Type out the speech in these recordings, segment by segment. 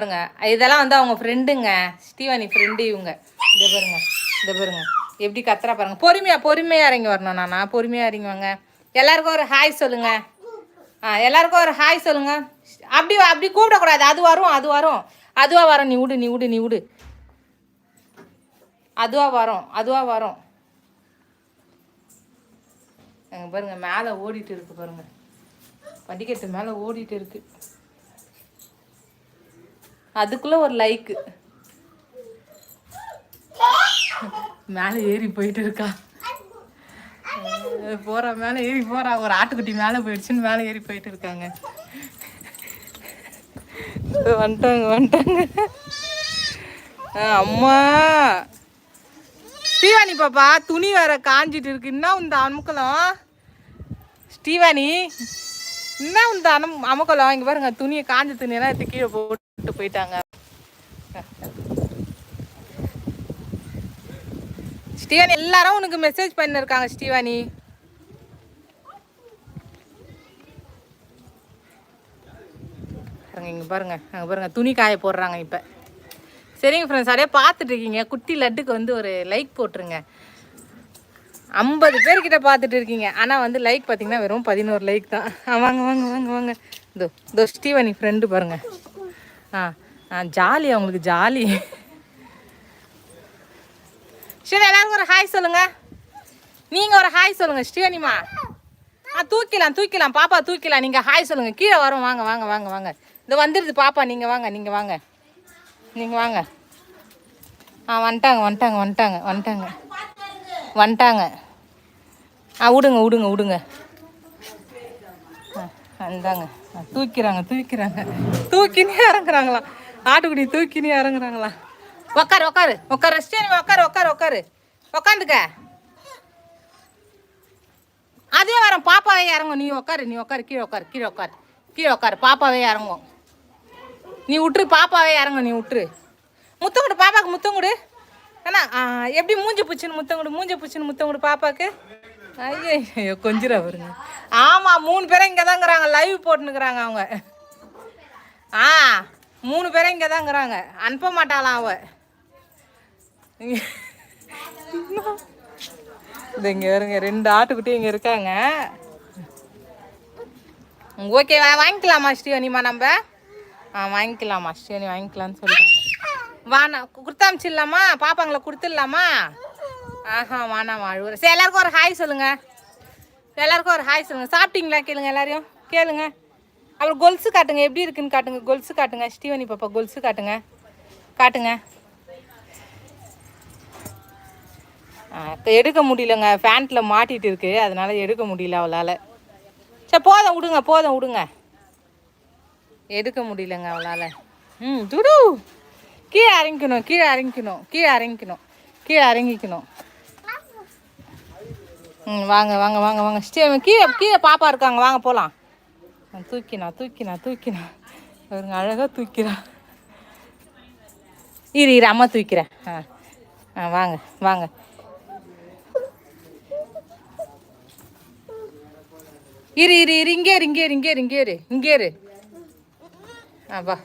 பாருங்க. இதெல்லாம் வந்து அவங்க ஃப்ரெண்டுங்க ஸ்டீவனி ஃப்ரெண்டு இவங்க. இதை பாருங்க. இதை பாருங்க. எப்படி கத்துறா பாருங்க. பொறுமையா பொறுமையா இறங்கி வரணும் நானா. பொறுமையா இறங்கி வாங்க. எல்லாருக்கும் ஒரு ஹாய் சொல்லுங்க. ஆ எல்லாருக்கும் ஒரு ஹாய் சொல்லுங்க. அப்படி அப்படி கூப்பிடக்கூடாது. அது வரும் அது வரும். அதுவா வரும். நீ விடு நீ விடு நீ விடு. அதுவா வரும் அதுவா வரும். பாருங்க. மேலே ஓடிட்டு இருக்கு பாருங்க. படிக்கட்டு மேலே ஓடிட்டு இருக்கு. அதுக்குள்ள ஒரு லைக்கு மேலே ஏறி போயிட்டு இருக்கா. அஹ் மேலே ஏறி போறா. ஒரு ஆட்டுக்குட்டி மேலே போயிடுச்சுன்னு மேலே ஏறி போயிட்டு இருக்காங்க. வந்துட்டாங்க வந்துட்டாங்க. அம்மா. ஸ்ரீவாணி பாப்பா துணி வேற காஞ்சிட்டு இருக்கு. என்ன இந்த அமுக்கலம்? ஸ்ரீவாணி என்ன இந்த அனம் அமுக்கலம்? இங்க பாருங்க துணியை காஞ்ச துணியெல்லாம் எடுத்து கீழே போட்டு போயிட்டாங்க. ஸ்ரீவாணி எல்லாரும் உனக்கு மெசேஜ் பண்ணிருக்காங்க ஸ்டீவானி பாருங்க இங்க பாருங்க அங்க பாருங்க துணி காய போடுறாங்க இப்ப. சரிங்க ஃப்ரெண்ட்ஸ் அப்படியே பார்த்துட்டு இருக்கீங்க. குட்டி லட்டுக்கு வந்து ஒரு லைக் போட்டுருங்க. ஐம்பது பேர்கிட்ட பார்த்துட்டு இருக்கீங்க. ஆனால் வந்து லைக் பார்த்தீங்கன்னா வெறும் பதினோரு லைக் தான். ஆ, வாங்க வாங்க வாங்க வாங்க. இதோ இதோ ஸ்டீவனி ஃப்ரெண்டு பாருங்கள் ஆ ஆ ஜாலி அவங்களுக்கு ஜாலி. சரி எல்லாருக்கும் ஒரு ஹாய் சொல்லுங்க. நீங்க ஒரு ஹாய் சொல்லுங்க ஸ்ரீவனிமா ஆ தூக்கிலாம் தூக்கிலாம் பாப்பா தூக்கிலாம். நீங்க ஹாய் சொல்லுங்க. கீழே வரும் வாங்க வாங்க வாங்க வாங்க. இந்த வந்துடுது பாப்பா நீங்க வாங்க நீங்க வாங்க. நீங்க வாங்க. ஆ வந்துட்டாங்க வந்துட்டாங்க வந்துட்டாங்க வந்துட்டாங்க. வந்துட்டாங்க. ஆ விடுங்க விடுங்க விடுங்க ஆ வந்தாங்க தூக்கிறாங்க தூக்கிறாங்க. தூக்கினே இறங்குறாங்களா? ஆட்டுக்குடி தூக்கினே இறங்குறாங்களா? உக்காரு உக்காரு உக்காரு ரெஸ்ட் உக்காரு உக்காரு உக்காரு. உக்காந்துக்க. அதே வரும் பாப்பாவே இறங்கும். நீ உக்காரு நீ உக்காரு கீழே உக்காரு கீழே உக்காரு கீழே உக்காரு. பாப்பாவே இறங்கும். நீ விட்டுரு பாப்பாவே இறங்கும் நீ விட்டுரு முத்தம் கொடு முத்தங்குடு. முத்தம் கொடு அண்ணா எப்படி மூஞ்சி பூச்சின்னு முத்தம் கொடு மூஞ்சி பூச்சின்னு முத்தம் கொடு ஐயோ ஐயோ கொஞ்சிரா வருங்க ஆமாம் மூணு பேரும் இங்கே தாங்கிறாங்க லைவ் போட்டுனுக்குறாங்க அவங்க. ஆ மூணு பேரும் இங்கே தாங்கிறாங்க அனுப்ப மாட்டாளாம் அவ. இது இங்கே வருங்க ரெண்டு ஆட்டுக்குட்டி இங்கே இருக்காங்க. ஓகே வாங்கிக்கலாமா ஸ்ரீவனிமா நம்ம? ஆ வாங்கிக்கலாமா ஸ்ரீவனி வாங்கிக்கலாம்னு சொல்லிட்டாங்க. வாண்ணா கொடுத்தாமிச்சிடலாமா பாப்பாங்களை கொடுத்துடலாமா? ஆஹா வாண்ணாமா அழுவுற. சரி எல்லாருக்கும் ஒரு ஹாய் சொல்லுங்க. எல்லாருக்கும் ஒரு ஹாய் சொல்லுங்க. சாப்பிட்டீங்களா? கேளுங்க எல்லாரையும். கேளுங்க. அப்புறம் கொலுசு காட்டுங்க. எப்படி இருக்குன்னு காட்டுங்க. கொலுசு காட்டுங்க. ஸ்ரீவனி பாப்பா கொலுசு காட்டுங்க. காட்டுங்க. எடுக்க முடியலங்க. ஃபேண்ட்டில் மாட்டிகிட்டு இருக்கு. அதனால எடுக்க முடியல அவளால். சரி போதும் விடுங்க போதும் விடுங்க. எடுக்க முடியலங்க அவளால். ம் துடு. கீழே இறங்கிக்கணும் கீழே இறங்கிக்கணும் கீழே இறங்கிக்கணும் கீழே இறங்கிக்கணும். ம் வாங்க வாங்க வாங்க வாங்க. ஸ்டே கீழே கீழே பாப்பா இருக்காங்க. வாங்க போகலாம் தூக்கினா தூக்கினா தூக்கினா. அவருங்க அழகாக தூக்கிறா. இரு இரு அம்மா தூக்கிறேன். ஆ ஆ வாங்க வாங்க. இரு இரு இரு இங்கே இரு இங்கே இரு இங்கே இரு இங்கே இரு இங்கே இரு. ஆ வா.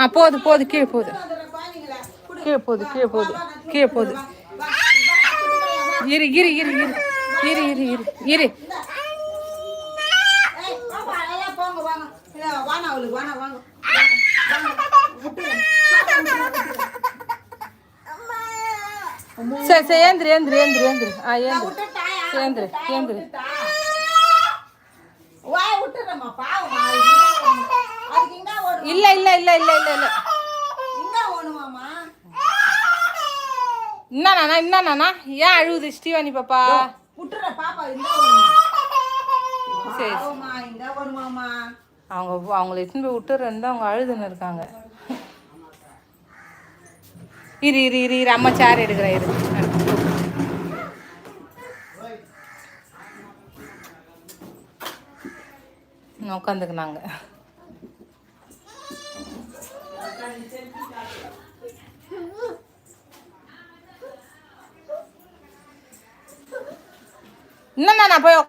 ஆ போதும் போது கீழே போகுது கீழே போகுது கீழே போகுது கீழே போகுது. இரு இரு இரு இரு இரு இரு இரு இரு. சரி சரி ஏந்திரு ஏந்திரு ஏந்திரு ஏந்திரு. ஆ ஏந்திரு. ஏந்திரு ஏந்திரு. இல்ல இல்ல இல்ல இல்ல இல்ல இல்ல. என்னண்ணா என்னண்ணா ஏன் அழுவுது ஸ்ரீவாணி பாப்பா? சரி. அவங்க அவங்கள எடுத்துன்னு போய் விட்டுறேன்னு அவங்க அழுதுன்னு இருக்காங்க. இரு இரு இரு இரு அம்மா சேர் எடுக்கிறேன் இரு. உட்காந்துக்குனாங்க. না না না 보여.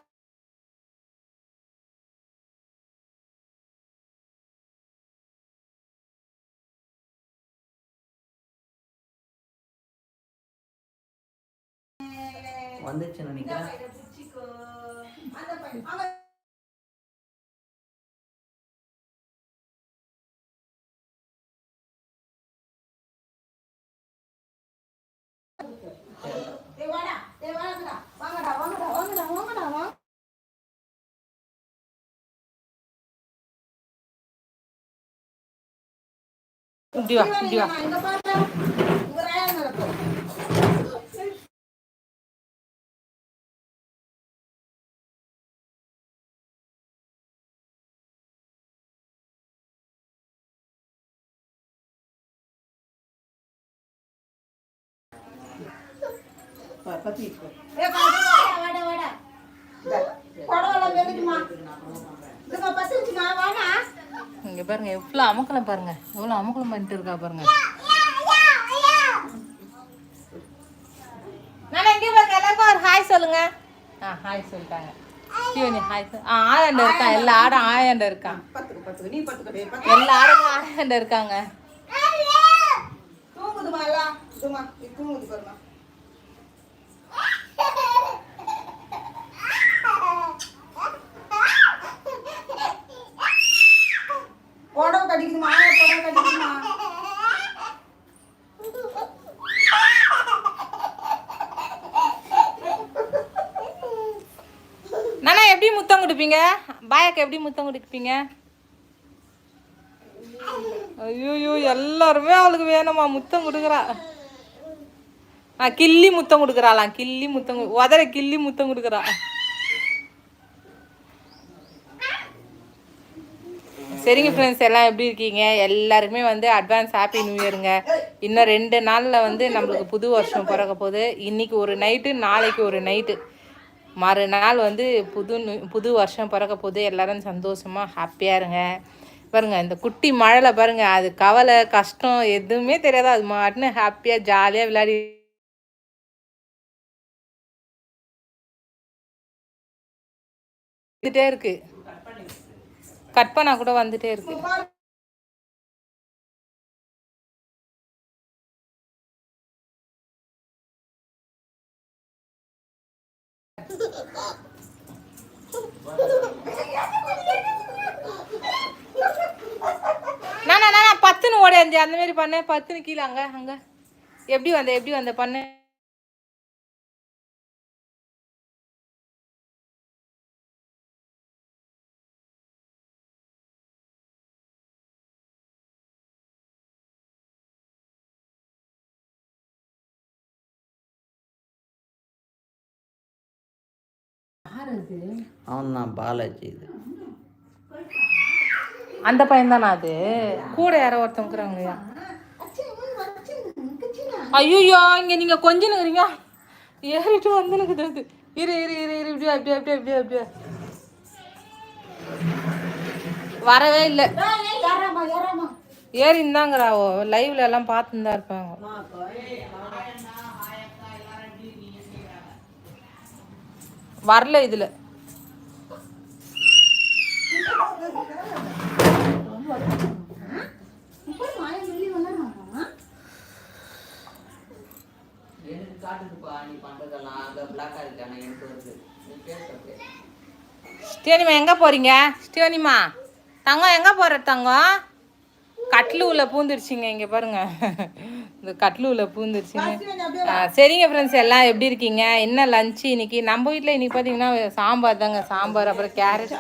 வந்துச்சு நினைக்கிறேன் Thank. இப்படி வா. இப்படி வா இங்க பாருங்க எவ்வளோ அமக்கலம் பாருங்க. எவ்வளோ அமக்கலம் பண்ணிட்டு இருக்கா பாருங்க. நான் எங்கே பாருங்க எல்லாருக்கும் ஒரு ஹாய் சொல்லுங்க. ஆ ஹாய் சொல்லிட்டாங்க. சிவனி ஹாய் ஆ ஆயாண்ட இருக்கான் எல்லா ஆடும் ஆயாண்ட இருக்கான் எல்லா ஆடும் ஆயாண்ட இருக்காங்க. தூங்குதுமா எல்லாம்? இதுமா இது தூங்குது பாருமா புடவை கட்டிக்குதுமா புடவை கட்டிக்குதுமா நானா எப்படி முத்தம் கொடுப்பீங்க பாயாக்கு எப்படி முத்தம் கொடுப்பீங்க? ஐயோ எல்லாருமே அவளுக்கு வேணுமா? முத்தம் கொடுக்குறா. ஆ கிள்ளி முத்தம் கொடுக்குறாளாம் கிள்ளி முத்தம் உதற கிள்ளி முத்தம் கொடுக்குறா. சரிங்க ஃப்ரெண்ட்ஸ் எல்லாம் எப்படி இருக்கீங்க? எல்லாருக்குமே வந்து அட்வான்ஸ் ஹாப்பி நியூ இயருங்க இன்னும் ரெண்டு நாளில் வந்து நம்மளுக்கு புது வருஷம் பிறக்க போகுது. இன்னைக்கு ஒரு நைட்டு நாளைக்கு ஒரு நைட்டு மறுநாள் வந்து புது புது வருஷம் பிறக்க போது எல்லாரும் சந்தோஷமாக ஹாப்பியாக இருங்க. பாருங்க இந்த குட்டி மழையில் பாருங்க அது கவலை கஷ்டம் எதுவுமே தெரியாது. அது மாட்டுன்னு ஹாப்பியாக ஜாலியாக விளையாடி வந்துட்டே இருக்கு. கட் பண்ணா கூட வந்துட்டே இருக்கு. நானா நான் பத்துன்னு ஓடியாந்து அந்த மாதிரி பண்ணேன் பத்துன்னு கீழே அங்கே அங்கே. எப்படி வந்த எப்படி வந்த பண்ணு. அவன் தான் பாலாஜி இது. அந்த பையன் தானா அது? கூட யாரோ ஒருத்தவங்கிறாங்கய்யா ஐயோ இங்க நீங்க கொஞ்சம் நிக்கிறீங்க. ஏறிட்டு வந்து நிக்குது அது. இரு இரு இரு இரு இப்படியா இப்படியா இப்படியா இப்படியா இப்படியா. வரவே இல்லை. ஏறாமா ஏறாமா. ஏறி இருந்தாங்கிறாவோ லைவ்ல எல்லாம் பார்த்துன்னு தான் இருப்பாங்க வரல இதுல எனக்கு காட்டுதுப்பா நீ பண்ணுறதெல்லாம் அங்கே பிளாக்காக இருக்கானே எனக்கு வருது நீ பேசுறது ஸ்டேனிமா எங்க போறீங்க? ஸ்டேனிமா தங்கம் எங்க போற தங்கம்? கட்லு உள்ள பூந்துருச்சுங்க இங்க பாருங்க. இந்த கட்லு உள்ள பூந்துருச்சுங்க ஆ, சரிங்க ஃப்ரெண்ட்ஸ் எல்லாம் எப்படி இருக்கீங்க? என்ன லஞ்சு இன்னைக்கு? நம்ம வீட்டில் இன்னைக்கு பார்த்தீங்கன்னா சாம்பார் தாங்க. சாம்பார் அப்புறம் கேரட்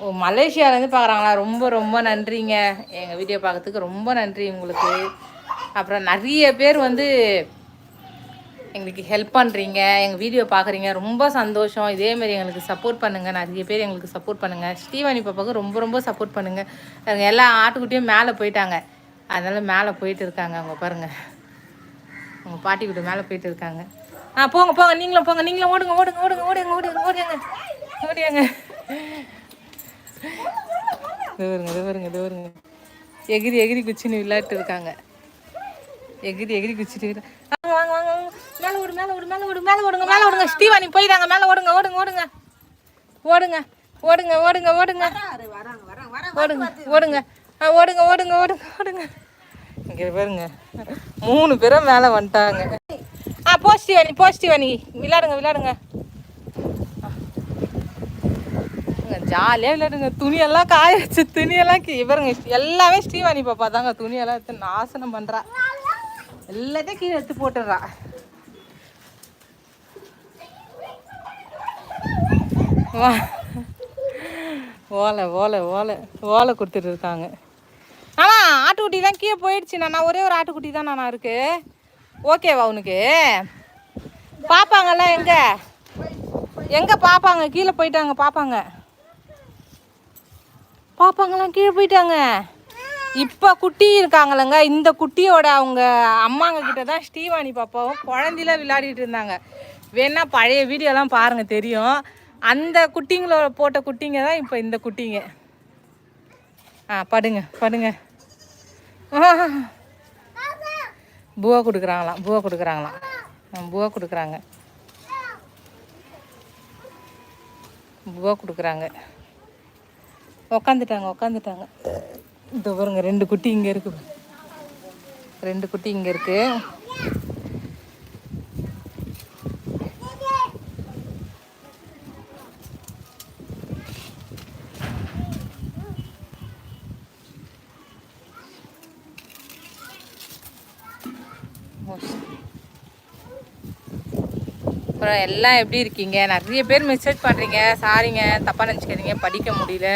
ஓ மலேசியாவிலேருந்து பார்க்குறாங்களா ரொம்ப ரொம்ப நன்றிங்க. எங்கள் வீடியோ பார்க்கறதுக்கு ரொம்ப நன்றி உங்களுக்கு. அப்புறம் நிறைய பேர் வந்து எங்களுக்கு ஹெல்ப் பண்ணுறீங்க எங்கள் வீடியோ பார்க்குறீங்க ரொம்ப சந்தோஷம். இதேமாரி எங்களுக்கு சப்போர்ட் பண்ணுங்கள் நிறைய பேர் எங்களுக்கு சப்போர்ட் பண்ணுங்கள் ஸ்ரீவாணி பாப்பாவுக்கு ரொம்ப ரொம்ப சப்போர்ட் பண்ணுங்கள் எல்லா ஆட்டுக்குட்டியும் மேலே போயிட்டாங்க. அதனால் மேலே போயிட்டு இருக்காங்க அவங்க பாருங்கள் அவங்க பாட்டி வீட்டு மேலே போயிட்டு இருக்காங்க. ஆ போங்க போங்க நீங்களும் போங்க நீங்களும் ஓடுங்க ஓடுங்க ஓடுங்க ஓடுங்க ஓடுங்க ஓடியாங்க. ஓடியாங்க வருங்க இது வருங்க எகிரி எகிரி குச்சின்னு விளையாட்டு இருக்காங்க. எகிரி எகிரி குச்சிட்டு வாங்க வாங்க வாங்க. மேலே ஓடு மேலே ஓடு மேலே ஓடு மேலே ஓடுங்க மேலே ஓடுங்க. ஸ்டீவானி போயிடாங்க மேலே ஓடுங்க ஓடுங்க ஓடுங்க. ஓடுங்க ஓடுங்க ஓடுங்க ஓடுங்க. ஓடுங்க ஓடுங்க. ஓடுங்க ஓடுங்க ஓடுங்க ஓடுங்க. இங்கே பாருங்க. மூணு பேரும் மேலே வந்துட்டாங்க. ஆ போஸ்டிவனி போஸ்டிவாணி விளையாடுங்க விளையாடுங்க. ஜாலியாக விளையாடுங்க. துணியெல்லாம் காய வச்சு துணியெல்லாம் இவருங்க எல்லாமே ஸ்ரீவாணி பாப்பா தாங்க. துணியெல்லாம் எடுத்து நாசனம் பண்ணுறா எல்லாத்தையும் கீழே எடுத்து போட்டுடுறா. வா. ஓலை ஓலை ஓலை ஓலை கொடுத்துட்டு இருக்காங்க. ஆனா ஆட்டுக்குட்டிலாம் கீழே போயிடுச்சு நான் ஒரே ஒரு ஆட்டுக்குட்டி தான் நான் இருக்கு. ஓகேவா உனக்கு? பாப்பாங்கல்லாம் எங்க? எங்க பாப்பாங்க? கீழே போயிட்டாங்க பாப்பாங்க. பாப்பாங்கலாம் கீழே போயிட்டாங்க. இப்போ குட்டி இருக்காங்களங்க இந்த குட்டியோட அவங்க அம்மாங்க கிட்ட தான் ஸ்ரீவாணி பாப்பாவும் குழந்தையில விளையாடிட்டு இருந்தாங்க. வேணா பழைய வீடியோலாம் பாருங்கள் தெரியும். அந்த குட்டிங்களோட போட்ட குட்டிங்க தான் இப்போ இந்த குட்டிங்க. ஆ படுங்க படுங்க. பூவா கொடுக்குறாங்களாம் பூவா கொடுக்குறாங்களாம். ஆ, பூவா கொடுக்குறாங்க. பூவா கொடுக்குறாங்க. உக்காந்துட்டாங்க உக்காந்துட்டாங்க. இந்த பாருங்க ரெண்டு குட்டி இங்கே இருக்குது ரெண்டு குட்டி இங்கே இருக்குது அப்புறம் எல்லாம் எப்படி இருக்கீங்க? நிறைய பேர் மெசேஜ் பண்ணுறீங்க சாரிங்க தப்பாக நினச்சிக்கிறீங்க படிக்க முடியல.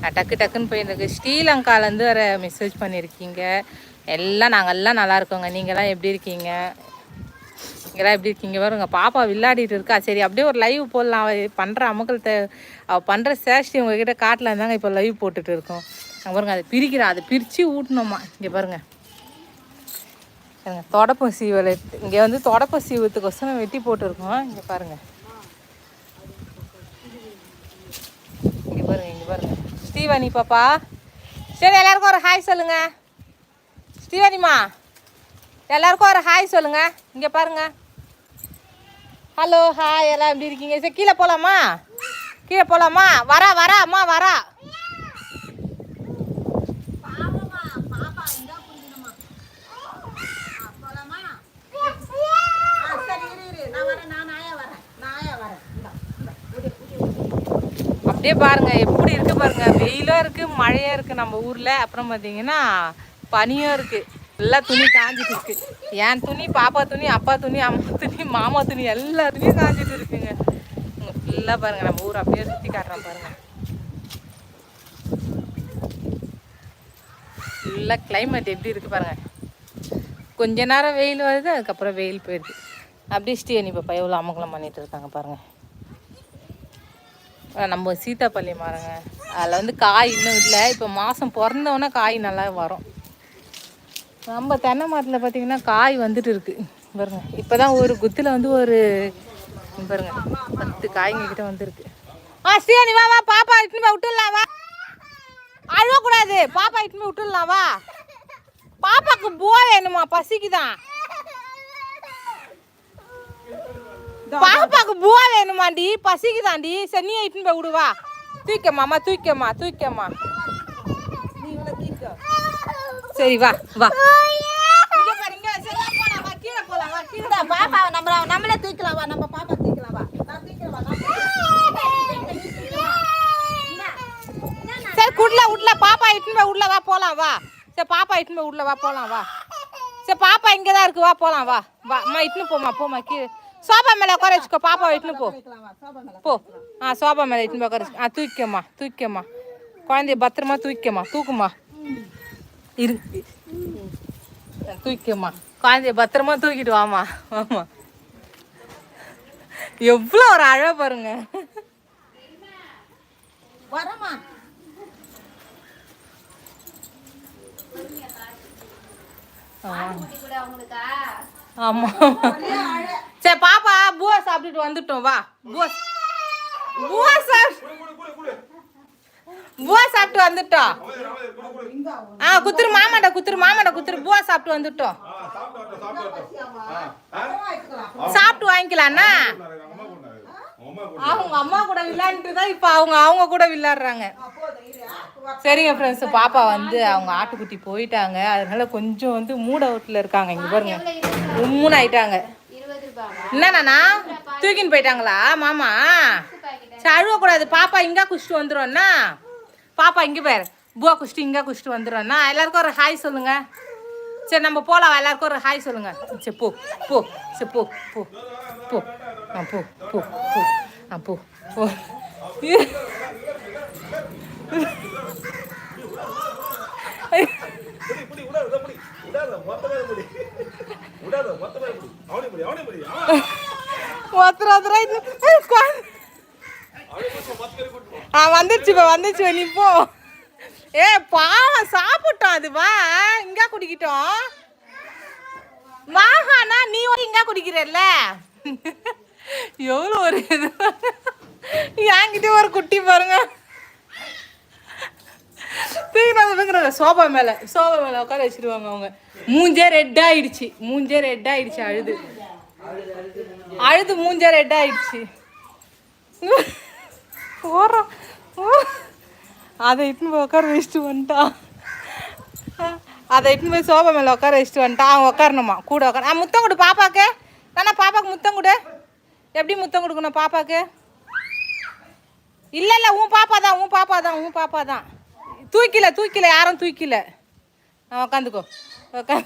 நான் டக்கு டக்குன்னு போயிருக்கு ஸ்ரீலங்காலேருந்து வர மெசேஜ் பண்ணியிருக்கீங்க எல்லாம் நாங்கள் எல்லாம் நல்லா இருக்கோங்க. நீங்களாம் எப்படி இருக்கீங்க? நீங்களாம் எப்படி இருக்கீங்க? பாருங்க பாப்பா விளையாடிட்டு இருக்கா. சரி அப்படியே ஒரு லைவ் போடலாம். அவள் பண்ணுற அமுக்கலத்தை அவள் பண்ணுற சேஷ்டி உங்ககிட்ட காட்டில் இருந்தாங்க இப்போ லைவ் போட்டுட்டு இருக்கோம். அங்க பாருங்க அதை பிரிக்கிறா. அதை பிரித்து ஊட்டணுமா? இங்கே பாருங்கள் பாருங்க தொடப்பம் சீவலை. இங்கே வந்து தொடப்பம் சீவத்துக்கொசரம் வெட்டி போட்டிருக்கோம். இங்கே பாருங்கள் இங்கே பாருங்கள் இங்கே பாருங்கள் ஸ்ரீவாணி பாப்பா. சரி எல்லாருக்கும் ஒரு ஹாய் சொல்லுங்கள் ஸ்ரீவாணிமா எல்லாருக்கும் ஒரு ஹாய் சொல்லுங்கள் இங்கே பாருங்கள் ஹலோ ஹாய் எல்லாம் எப்படி இருக்கீங்க? சரி கீழே போகலாமா கீழே போகலாமா வரா வரா அம்மா வரா ஆ, சரி இரு இரு நான் வரேன் நான் நாயா வரேன் நாயா வரேன் இந்தா, இந்தா, விடு, விடு, விடு. அப்படியே பாருங்க எப்படி இருக்கு பாருங்க. வெயிலும் இருக்கு மழையாக இருக்கு நம்ம ஊர்ல. அப்புறம் பார்த்தீங்கன்னா பனியும் இருக்கு. எல்லா துணி காஞ்சிட்டு இருக்கு. என் துணி பாப்பா துணி அப்பா துணி அம்மா துணி மாமா துணி எல்லா துணியும் காஞ்சிட்டு இருக்குங்க. இங்க ஃபுல்லாக பாருங்க நம்ம ஊர் அப்படியே சுற்றி காட்டுறோம் பாருங்க. ஃபுல்லாக கிளைமேட் எப்படி இருக்கு பாருங்க. கொஞ்ச நேரம் வெயில் வருது அதுக்கப்புறம் வெயில் போயிடுது. அப்படியே ஸ்ரீ பாப்பா எவ்வளோ அமங்கலம் பண்ணிட்டு இருக்காங்க பாருங்க. நம்ம சீத்தாப்பள்ளி மரங்க அதில் வந்து காய் இன்னும் இல்லை. இப்போ மாதம் பிறந்தவொன்னே காய் நல்லா வரும். நம்ம தென்னை மரத்தில் பார்த்தீங்கன்னா காய் வந்துட்டு இருக்கு. பாருங்க. இப்போ தான் ஒரு குத்தில் வந்து ஒரு பாருங்க பத்து காய்ங்க கிட்ட வந்துருக்கு. ஆ சீனி வா வா பாப்பா இட்டுன்னு போய் விட்டுடலாம் வா. அழுவக்கூடாது. பாப்பா இட்டுனு போய் விட்டுடலாம் வா. பாப்பாக்கு போ வேணுமா? பசிக்குதான் பாப்பாக்கு பூவா வேணுமாண்டி? பசிக்குதாண்டி? சரி நீ இட்டுன்னு போய் விடுவா. தூக்கம்மா தூக்கம்மா தூக்கம்மா. சரி வா வா. இங்க பாரு, இங்க சரி, வா, போலாம், வா, கீழே போலாம், வா, கீழே போ. பாப்பாவை நம்ம நம்மளே தூக்கலாம் வா நம்ம பாப்பா தூக்கலாம் வா. நான் வா. சரி குட்ல உட்ல பாப்பா இட்டுன்னு போய் உள்ள வா போலாம் வா. சரி பாப்பா இட்டுன்னு போய் உள்ள வா போலாம் வா. சரி பாப்பா இங்கே தான் இருக்கு வா போலாம் வா. வா அம்மா இட்டுன்னு போமா போமா கீழே. சோபா மேலே உட்கார வச்சுக்கோ பாப்பாவை இட்டுன்னு போ. போ. ஆ சோபா மேலே இட்டுன்னு உட்கார. ஆ தூக்கிக்கம்மா தூக்கிக்கம்மா. குழந்தைய பத்திரமா தூக்கிக்கம்மா தூக்குமா இரு. தூக்கிக்கம்மா. குழந்தைய பத்திரமா தூக்கிட்டு வாமா வாமா எவ்வளோ ஒரு அழ பாருங்க. வரமா ஆமா. சரி பாப்பா பூவா சாப்பிட்டுட்டு வந்துட்டோம் வா. பூவா பூவா சாப்பிட்டு பூவா சாப்பிட்டு வந்துட்டோம். ஆ குத்துரு மாமாட்ட குத்துரு மாமாட்ட குத்துரு. பூவா சாப்பிட்டு வந்துட்டோம். சாப்பிட்டு வாங்கிக்கலாம்னா? அவங்க அம்மா கூட விளையாண்டுட்டு தான் இப்போ அவங்க அவங்க கூட விளையாடுறாங்க. சரிங்க ஃப்ரெண்ட்ஸ் பாப்பா வந்து அவங்க ஆட்டுக்குட்டி போயிட்டாங்க. அதனால கொஞ்சம் வந்து மூட் அவுட்ல இருக்காங்க இங்க பாருங்க. உம்முன்னு ஆயிட்டாங்க. என்னண்ணா தூக்கின்னு போயிட்டாங்களா? மாமா? சரி அழுவக்கூடாது பாப்பா இங்கே குடிச்சிட்டு வந்துடும்ண்ணா பாப்பா இங்கே பேர். பூவா குடிச்சிட்டு இங்கே குடிச்சிட்டு வந்துடும்ண்ணா எல்லாருக்கும் ஒரு ஹாய் சொல்லுங்க. சரி நம்ம போகலாம் எல்லாருக்கும் ஒரு ஹாய் சொல்லுங்க. சரி போ போ. சரி போ போ போ. ஆ போ போ போ. ஆ போ போ. வந்துருச்சு இப்போ வந்துருச்சு நீ போ. ஏ பாவம் சாப்பிட்டோம் அது வா இங்க குடிக்கிட்டோம். வாஹானா நீ இங்க குடிக்கிறல்ல? எவ்வளோ ஒரு இது? என்கிட்ட ஒரு குட்டி பாருங்க. தூக்கினாங்க சோபா மேல சோபா மேல உட்கார வச்சிருவாங்க அவங்க. மூஞ்சே ரெட் ஆயிடுச்சு. மூஞ்சே ரெட் ஆயிடுச்சு அழுது. அழுது மூஞ்சே ரெட் ஆயிடுச்சு. ஓரம் அதை இட்டுன்னு போய் உட்கார வச்சுட்டு வந்துட்டான் அதை இட்டுன்னு போய் சோபா மேலே உட்கார வச்சுட்டு வந்துட்டான் அவன் உட்காரணுமா? கூட உட்கார ஆ முத்தம் கொடு பாப்பாக்கு. நானா பாப்பாக்கு முத்தம் கொடு. எப்படி முத்தம் கொடுக்கணும் பாப்பாக்கு? இல்லை இல்லை உன் பாப்பா தான் உன் பாப்பா தான் உன் பாப்பா தான். தூக்கில தூக்கில யாரும் தூக்கில. நான் உக்காந்துக்கோ. உக்கா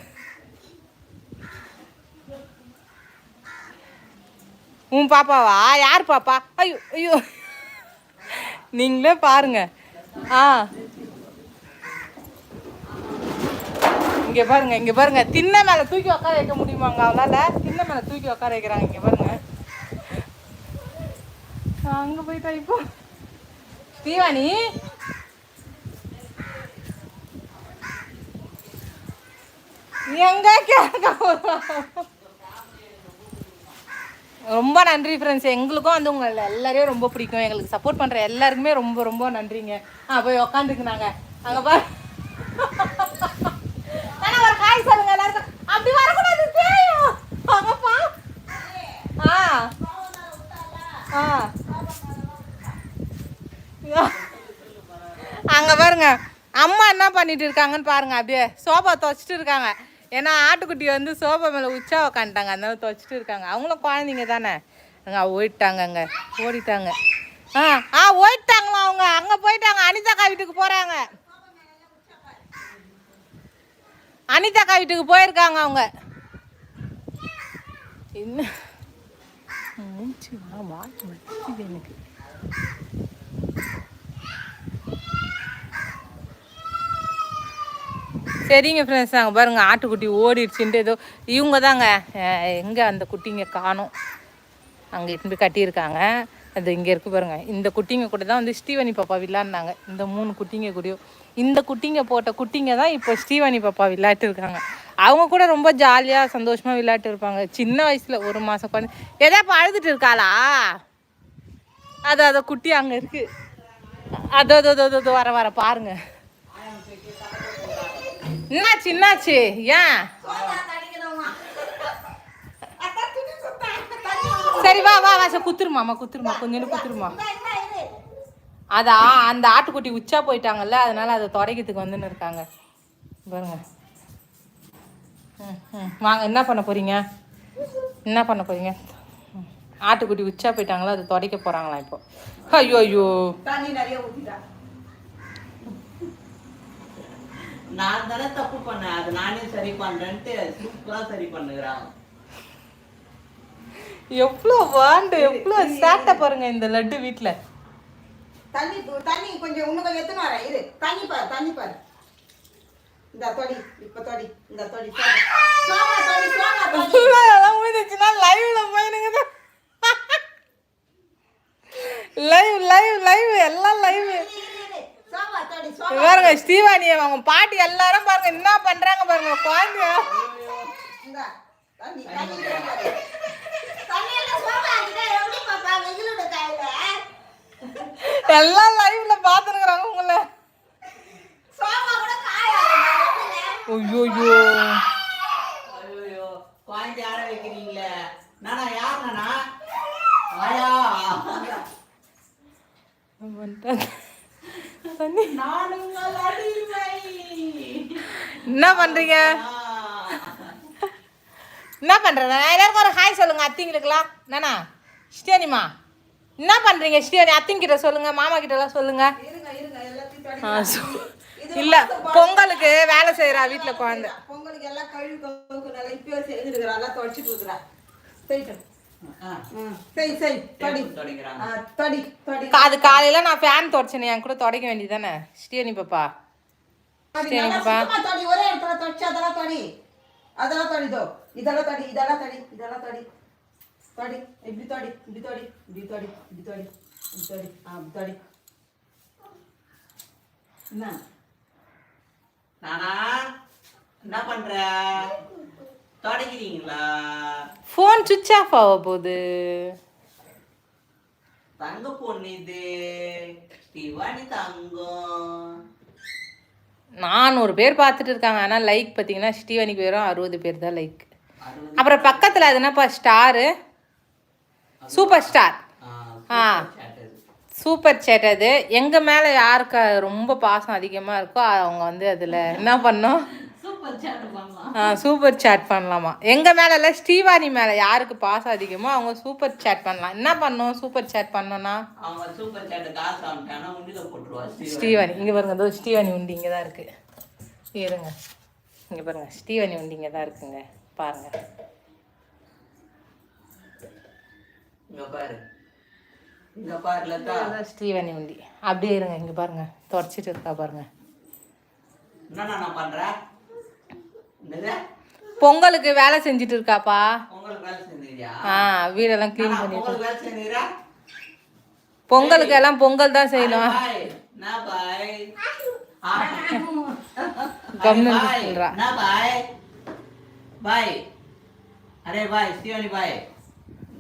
உன் பாப்பாவா? யார் பாப்பா? ஐயோ ஐயோ. நீங்களே பாருங்க. ஆ. இங்கே பாருங்க இங்கே பாருங்க. தின்ன மேலே தூக்கி உட்கார வைக்க முடியுமாங்க அவளால்? தின்ன மேலே தூக்கி உட்கார வைக்கிறாங்க இங்கே பாருங்க. அங்க போயிட்டா இப்போ தீவாணி எங்க கேட்க ரொம்ப நன்றி ஃப்ரெண்ட்ஸ் எங்களுக்கும் வந்து உங்களை எல்லாரையும் ரொம்ப பிடிக்கும். எங்களுக்கு சப்போர்ட் பண்ணுற எல்லாருக்குமே ரொம்ப ரொம்ப நன்றிங்க. ஆ போய் உக்காந்துக்குனாங்க. அங்கே பாரு. ஒரு காய் சொல்லுங்க எல்லாருக்கும். அப்படி வரக்கூடாது தெரியும் அங்கப்பா ஆ. ஆ. அங்கே பாருங்க. அம்மா என்ன பண்ணிட்டு இருக்காங்கன்னு பாருங்க அப்படியே சோபா துவைச்சிட்டு இருக்காங்க. ஏன்னா ஆட்டுக்குட்டி வந்து சோபா மேலே உச்சா உக்காந்துட்டாங்க. அதனால துவைச்சிட்டு இருக்காங்க. அவங்களும் குழந்தைங்க தானே. அங்கே ஓடிட்டாங்க அங்கே ஓடிட்டாங்க. ஆ ஆ ஓடிட்டாங்களா அவங்க? அங்கே போயிட்டாங்க. அனிதாக்கா வீட்டுக்கு போகிறாங்க அனிதாக்கா வீட்டுக்கு போயிருக்காங்க அவங்க. என்ன? மூச்சு எனக்கு. சரிங்க ஃப்ரெண்ட்ஸ் நாங்கள் பாருங்கள் ஆட்டுக்குட்டி ஓடிடுச்சுன்ட்டு ஏதோ இவங்க தாங்க எங்கே அந்த குட்டிங்க காணும். அங்கே இட்டு கட்டியிருக்காங்க. அது இங்கே இருக்குது பாருங்கள் இந்த குட்டிங்க கூட தான் வந்து ஸ்ரீவனி பாப்பா விளாட்னாங்க இந்த மூணு குட்டிங்க கூடயும். இந்த குட்டிங்க போட்ட குட்டிங்க தான் இப்போ ஸ்ரீவனி பாப்பா விளையாட்டு இருக்காங்க அவங்க கூட ரொம்ப ஜாலியாக சந்தோஷமாக விளையாட்டு இருப்பாங்க. சின்ன வயசில் ஒரு மாதம் குழந்தை எதா இப்போ அழுதுட்டு இருக்காளா? அது அதை குட்டி அங்கே இருக்குது அதோ அதோ அதோ, வர வர பாருங்கள் என்னாச்சு என்னாச்சு ஏன் சரி வா வா வா சரி குத்துருமா அம்மா குத்துருமா கொஞ்சோண்டு குத்துருமா அந்த ஆட்டுக்குட்டி உச்சா போயிட்டாங்கல்ல அதனால அதை துடைக்கிறதுக்கு வந்துன்னு இருக்காங்க. பாருங்க. ம், ம். வாங்க என்ன பண்ண போறீங்க? என்ன பண்ண போறீங்க? ஆட்டுக்குட்டி உச்சா போயிட்டாங்களா அதை துடைக்க போறாங்களா இப்போ? ஐயோ ஐயோ தண்ணி நிறைய ஊத்திட்டா நான் தானே தப்பு பண்ணேன். அது நானே சரி பண்றேன்ட்டு சூப்பரா சரி பண்ணுகிறான். எவ்வளோ வாண்டு எவ்வளோ சேட்டை பாருங்க இந்த லட்டு வீட்டில் தண்ணி தண்ணி கொஞ்சம் இன்னும் கொஞ்சம் எத்தனை வரேன் இரு தண்ணி பாரு தண்ணி பாரு. இந்த தொடி இப்ப தொடி இந்த தொடி அதெல்லாம் முடிஞ்சிச்சுன்னா லைவ்ல போயினுங்க லைவ் லைவ் லைவ் எல்லாம் லைவ் பாருங்க ஸ்ரீவாணி அவங்க பாட்டி எல்லாரும் பாருங்க என்ன பண்றாங்க பாருங்க குழந்தைய. எல்லாம் லைவ்ல பாத்துருக்குறாங்க உங்களை. சோமா கூட காய ஐயோ ஐயோ குழந்தை ஆட வைக்கிறீங்களே. நானா யார் நானா? ஆயா. என்ன பண்றீங்க. என்ன பண்ணுறது எல்லாருக்கும் ஒரு ஹாய் சொல்லுங்க அத்திங்களுக்குலாம் என்னண்ணா? ஸ்டேனிமா என்ன பண்ணுறீங்க ஸ்டேனி அத்திங்கிட்ட சொல்லுங்க மாமா கிட்ட எல்லாம் சொல்லுங்க இல்ல பொங்கலுக்கு வேலை செய்யறா வீட்டுல குழந்தை பொங்கலுக்கு எல்லாம் கழுவி கழுவுக்கு நல்லா இப்பயே செஞ்சுருக்கிறா எல்லாம் தொடச்சிட்டு இருக்கிறா செய்யட்டும் அது காலையில நான் ஃபேன் தொடச்சேனே என் கூட தொடக்க வேண்டியதானே ஸ்டேனி பாப்பா. தொடி, சரி, நல்லா பா. சுத்தமா தொடி. ஒரே இடத்துல தொடச்சு அதெல்லாம் தொடி. அதெல்லாம் தொடிதோ இதெல்லாம் தொடி இதெல்லாம் தொடி இதெல்லாம் தொடி. தொடி இப்படி தொடி இப்படி தொடி இப்படி தொடி இப்படி தொடி இப்படி தொடி ஆ இப்படி தொடி. என்ன? நானா? என்ன பண்ற? தொடக்கிறீங்களா? ஃபோன் சுவிட்ச் ஆஃப் ஆக போகுது. தங்க பொண்ணு இது. திவானி தங்கம். நானூறு பேர் பார்த்துட்டு இருக்காங்க. ஆனால் லைக் பார்த்தீங்கன்னா ஸ்டீவனிக்கு வெறும் அறுபது பேர் தான் லைக் அப்புறம் பக்கத்தில் அது என்னப்பா ஸ்டாரு சூப்பர் ஸ்டார் ஆ. சூப்பர் சேட் அது. எங்கள் மேலே யாருக்கு ரொம்ப பாசம் அதிகமாக இருக்கோ அவங்க வந்து அதில் என்ன பண்ணோம்? சூப்பர் சேட் பண்ணலாமா? எங்கள் மேலே இல்லை ஸ்ரீவாணி மேலே. யாருக்கு பாசம் அதிகமோ அவங்க சூப்பர் சேட் பண்ணலாம். என்ன பண்ணோம்? சூப்பர் சேட் பண்ணோன்னா ஸ்ரீவாணி. இங்கே பாருங்க அதோ ஸ்ரீவாணி உண்டி இங்கே தான் இருக்குது இருங்க. இங்கே பாருங்க ஸ்ரீவாணி உண்டி இங்கே தான் இருக்குங்க. பாருங்க. இங்க பாரு. இங்க பாரு லதா அதான் ஸ்ரீவாணி உண்டி. அப்படியே இருங்க இங்கே பாருங்க. தொடச்சிட்டு இருக்கா பாருங்க. என்னண்ணா நான் என்னது பொங்கலுக்கு வேலை செஞ்சுட்டு இருக்காப்பா ஆ வீடெல்லாம் க்ளீன் பண்ணிட்டு. பொங்கலுக்கு எல்லாம் பொங்கல் தான் செய்யணும். கம்முனு சொல்றா. பாய். அரே பாய் சிவானி பாய்.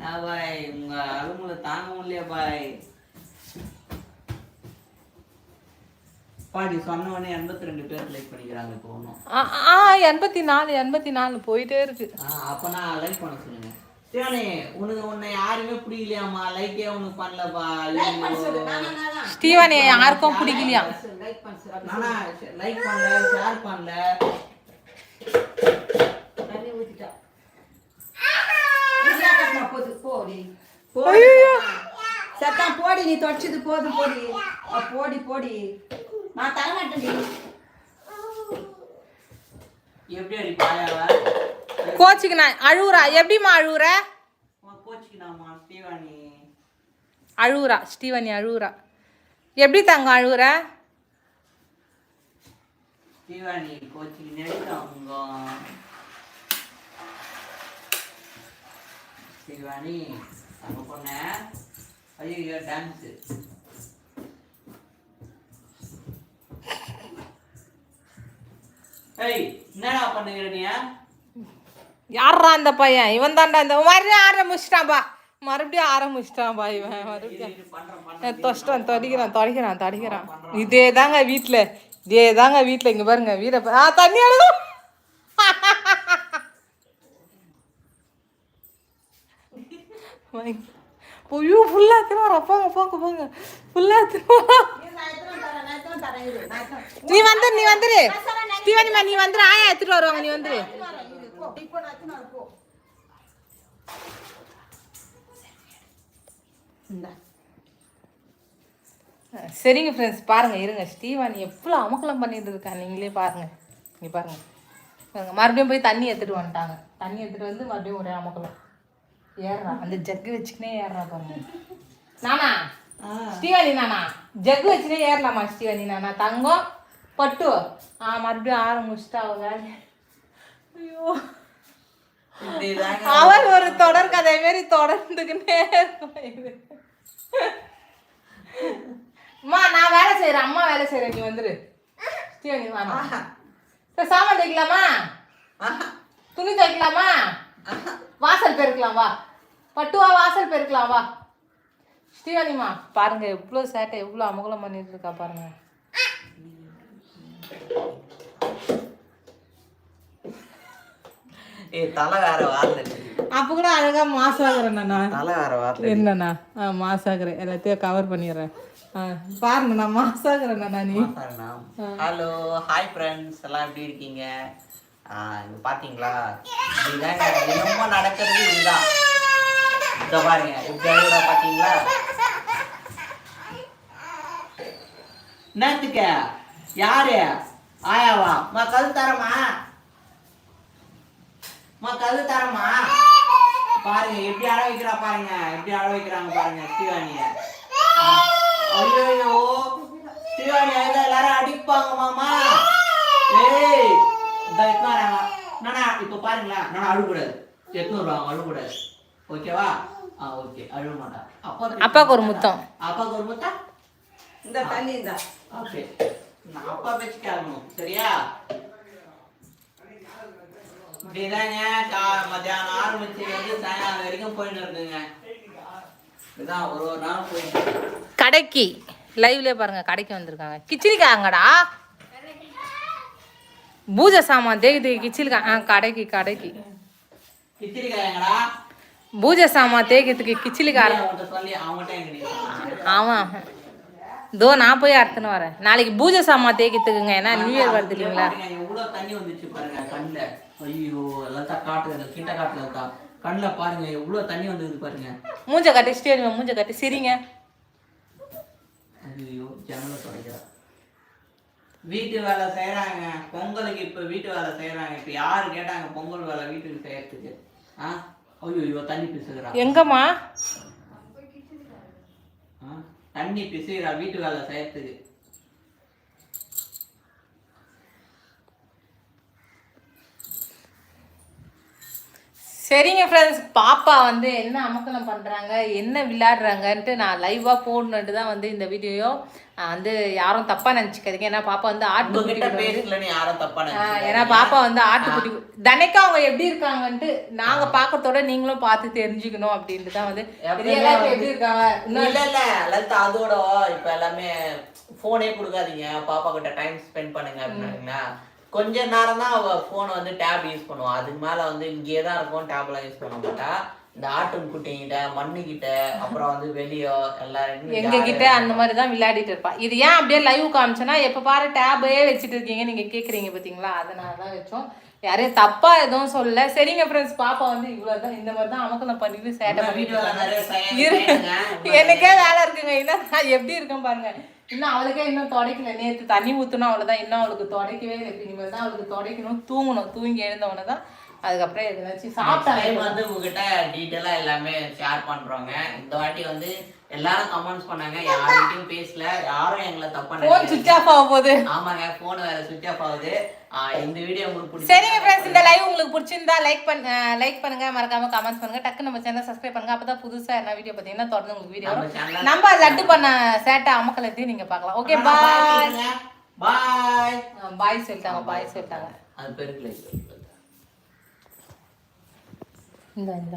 நான் பாய் உங்க அலுமுல தாங்க முடியல பாய்? பாடி சொன்ன உடனே எண்பத்தி ரெண்டு பேர் லைக் பண்ணிக்கிறாங்க இப்போ ஒன்றும் ஆ ஆ எண்பத்தி நாலு எண்பத்தி நாலு போயிட்டே இருக்கு. அப்போ நான் லைக் பண்ண சொல்லுங்க. சிவானி உனக்கு உன்னை யாருமே பிடிக்கலையாம்மா? லைக்கே உனக்கு பண்ணலப்பா ஸ்டீவானி யாருக்கும் பிடிக்கலையா? லைக் பண்ண சொல்லு அப்படி நானா லைக் பண்ணல ஷேர் பண்ணல. போடி. போடி சத்தம் போடி நீ தொடச்சது போதும் போடி. போடி போடி. நான் தர மாட்டேன்டி எப்படி அடி பாயாவ? கோச்சுக்கு நான் அழுவுறா. எப்படிம்மா அழுவுற? அழுவுறா. ஸ்டீவனி அழுவுறா. எப்படி தங்க அழுவுற? ஸ்ரீவாணி கோச்சிக்கு நெடுத்தாங்க ஸ்ரீவாணி அங்க பொண்ண. ஐயோ டான்ஸு என்னடா பண்ணுகிற நீ யாரா அந்த பையன்? இவன் தான்டா இந்த மறுபடியும் ஆரம்பிச்சிட்டான்பா மறுபடியும் ஆரம்பிச்சிட்டான்பா இவன். மறுபடியும் தொஷ்டம் தொடிக்கிறான் தொடிக்கிறான் தொடிக்கிறான். இதே தாங்க வீட்டில் இதே தாங்க வீட்டில் இங்கே பாருங்க வீட பா- ஆ தண்ணி அழுதும் ஐயோ ஃபுல்லாக திருவாரா போங்க போங்க போங்க. ஃபுல்லாக திருவாரா நீ வந்துரு நீ வந்துரு. தீவனிமா நீ வந்துரு. ஆயா எடுத்துட்டு வருவாங்க நீ வந்துரு. சரிங்க ஃப்ரெண்ட்ஸ் பாருங்க இருங்க. ஸ்டீவானி எவ்வளோ அமக்கலம் பண்ணிட்டு இருக்கா? நீங்களே பாருங்க. நீ பாருங்க. பாருங்க மறுபடியும் போய் தண்ணி எடுத்துட்டு வந்துட்டாங்க. தண்ணி எடுத்துட்டு வந்து மறுபடியும் ஒரே அமக்கலம். ஏறுறா. அந்த ஜக்கு வச்சுக்கினே ஏறுறா பாருங்க. நானா? ஸ்ரீவாணி நானா? ஜக்கு வச்சுனே ஏறலாமா ஸ்ரீவாணி நானா? தங்கம் பட்டு. ஆ மறுபடியும் ஆரம்பிச்சிட்டா அவ வேலையை. ஐயோ. அவள் ஒரு தொடர் கதை மாரி தொடர்ந்துக்கிட்டே. அம்மா நான் வேலை செய்யறேன் அம்மா வேலை செய்யறேன் நீ வந்துரு. ஸ்ரீவனி வா சரி, சாமான் தைக்கலாமா துணி தைக்கலாமா வாசல் பெருக்கலாம் வா. பட்டுவா வாசல் பெருக்கலாம் வா. ஸ்ரீவாணிமா பாருங்க எவ்வளோ சேட்டை எவ்வளோ அமகலம் பண்ணிட்டு இருக்கா பாருங்க. ஏய் தலை வேற வாரல அப்போ கூட அழகா மாசாகிறேன் நான் தலை வேற வாரல என்னண்ணா? ஆ மாசாகிறேன். எல்லாத்தையும் கவர் பண்ணிடுறேன். ஆ பாருங்க நான் மாசாகிறேன் நீ. ஹலோ ஹாய் ஃப்ரெண்ட்ஸ் எல்லாம் எப்படி இருக்கீங்க? இங்க பாத்தீங்களா? இதுதாங்க தினமும் நடக்கிறது இதுதான். இந்த பாருங்க இப்படி அழுகுறா என்னத்துக்க? யாரு? ஆயாவா? மா கல் தரமா? மா கல் தரமா? பாருங்க எப்படி அழ வைக்கிறா பாருங்க எப்படி அழ வைக்கிறாங்க பாருங்க சிவானிய ஐயோ சிவானி அழுதா எல்லாரும் அடிப்பாங்க மாமா. ஏய் இந்த நானா இப்போ பாருங்களா நானா அழுகக்கூடாது. வருவாங்க அழுகக்கூடாது. ஓகேவா? ஆ ஓகே அழுக மாட்டா. அப்பா அப்பாவுக்கு ஒரு முத்தம். அப்பாவுக்கு ஒரு முத்தம்? இந்த தண்ணி இந்த. ஓகே. நான் அப்பா பேச்சு கேட்கணும் சரியா? இப்படிதாங்க கா மத்தியானம் ஆரம்பிச்சு வந்து சாயங்காலம் வரைக்கும் போயின்னு இருக்குங்க இதுதான் ஒரு ஒரு நாள் போயிட்டு. கடைக்கு லைவ்லயே பாருங்க கடைக்கு வந்திருக்காங்க. கிச்சிலிக்காங்கடா பூஜை சாமான் தேக்கி தேக்கி கிச்சிலிக்கா ஆ கடைக்கு கடைக்கு. பூஜை சாமான் தேய்க்கிறதுக்கு கிச்சிலிக்கார அவங்கள்ட்ட சொல்லி அவங்ககிட்ட எங்க நீ ஆமாம் தோ நான் போய் அறுத்துன்னு வரேன். நாளைக்கு பூஜை சாமான் தேய்க்கிறதுக்குங்க. ஏன்னா நியூ இயர் வருது இல்லைங்களா? தண்ணி வந்துச்சு பாருங்க கண்ணுல. ஐயோ எல்லாம் தான் காட்டுது கிட்ட காட்டுல இருக்கா கண்ணுல பாருங்க எவ்வளவு தண்ணி வந்தது பாருங்க. மூஞ்ச கட்டி ஸ்டேடியம் மூஞ்ச கட்டி சிரிங்க. ஐயோ ஜன்னலை துடைக்கிறா. வீட்டு வேலை செய்யறாங்க பொங்கலுக்கு இப்ப வீட்டு வேலை செய்யறாங்க இப்ப யாரு கேட்டாங்க பொங்கல் வேலை வீட்டுக்கு செய்யறதுக்கு? ஆ? ஐயோ தண்ணி பிசுகிறா எங்கம்மா? தண்ணி பிசுகிறா வீட்டு வேலை செய்யறதுக்கு. சரிங்க ஃப்ரெண்ட்ஸ் பாப்பா வந்து என்ன அமக்கலம் பண்ணுறாங்க என்ன விளையாடுறாங்கன்ட்டு நான் லைவாக போடணுன்ட்டு தான் வந்து இந்த வீடியோ வந்து யாரும் தப்பாக நினச்சிக்காதீங்க. ஏன்னா பாப்பா வந்து ஆட்டுக்குட்டி யாரும். ஏன்னா பாப்பா வந்து ஆட்டுக்குட்டி தினைக்கும் அவங்க எப்படி இருக்காங்கன்ட்டு நாங்கள் பார்க்கறதோட நீங்களும் பார்த்து தெரிஞ்சுக்கணும் அப்படின்ட்டு தான் வந்து. எப்படி இருக்காங்க? இல்ல இல்ல. லலிதா அதோட இப்ப எல்லாமே போனே கொடுக்காதீங்க. பாப்பா கிட்ட டைம் ஸ்பெண்ட் பண்ணுங்க அப்படின்னா கொஞ்ச நேரம் தான் அவ போன் வந்து டேப் யூஸ் பண்ணுவா. அதுக்கு மேல வந்து இங்கேயே தான் இருக்கும் டேப்லாம் யூஸ் பண்ண மாட்டா. இந்த ஆட்டும் குட்டிங்கிட்ட மண்ணு கிட்ட அப்புறம் வந்து வெளியோ எல்லாரும் எங்க கிட்ட அந்த மாதிரி தான் விளையாடிட்டு இருப்பா. இது ஏன் அப்படியே லைவ் காமிச்சேன்னா எப்ப பாரு டேபே வச்சுட்டு இருக்கீங்க நீங்க கேக்குறீங்க பாத்தீங்களா? அதனால தான் வச்சோம். யாரையும் தப்பா எதுவும் சொல்லல. சரிங்க ஃப்ரெண்ட்ஸ் பாப்பா வந்து இவ்வளவுதான். இந்த மாதிரி தான் அமக்கலம் பண்ணிட்டு சேட்டை பண்ணிட்டு. எனக்கே வேலை இருக்குங்க. நான் எப்படி இருக்கேன் பாருங்க. இன்னும் அவளுக்கே இன்னும் துடைக்கல. நேற்று தண்ணி ஊத்துனா அவ்வளவுதான் இன்னும் அவளுக்கு துடைக்கவே இல்லை. இனிமேல் தான் அவளுக்கு துடைக்கணும். தூங்கணும். தூங்கி எழுந்தவொடனே தான் அதுக்கப்புறம் Next time சாப்பிட்டாங்க வந்து உங்ககிட்ட டீட்டெயிலா எல்லாமே ஷேர் பண்றோங்க. இந்த வாட்டி வந்து எல்லாரும் கமெண்ட்ஸ் பண்ணாங்க. யார்கிட்டயும் பேசல. யாரும் எங்களை தப்பா போன் நினைக்கல. சுவிச் ஆஃப் ஆக போகுது ஆமாங்க போன் வேற சுவிட்ச் ஆஃப் ஆகுது. இந்த வீடியோ உங்களுக்கு பிடிச்சி சரிங்க ஃப்ரெண்ட்ஸ் இந்த லைவ் உங்களுக்கு பிடிச்சிருந்தா லைக் பண்ண லைக் பண்ணுங்க. மறக்காம கமெண்ட்ஸ் பண்ணுங்க. டக்கு நம்ம சேனல் சப்ஸ்கிரைப் பண்ணுங்க. அப்பதான் புதுசா என்ன வீடியோ பார்த்தீங்கன்னா தொடர்ந்து உங்களுக்கு வீடியோ நம்ம லட்டு பண்ண சேட்டை அமக்கலத்தையும் நீங்க பார்க்கலாம். ஓகே பாய் பாய் பாய் சொல்லிட்டாங்க. பாய் சொல்லிட்டாங்க அது பெருக்கலை இந்த இந்த.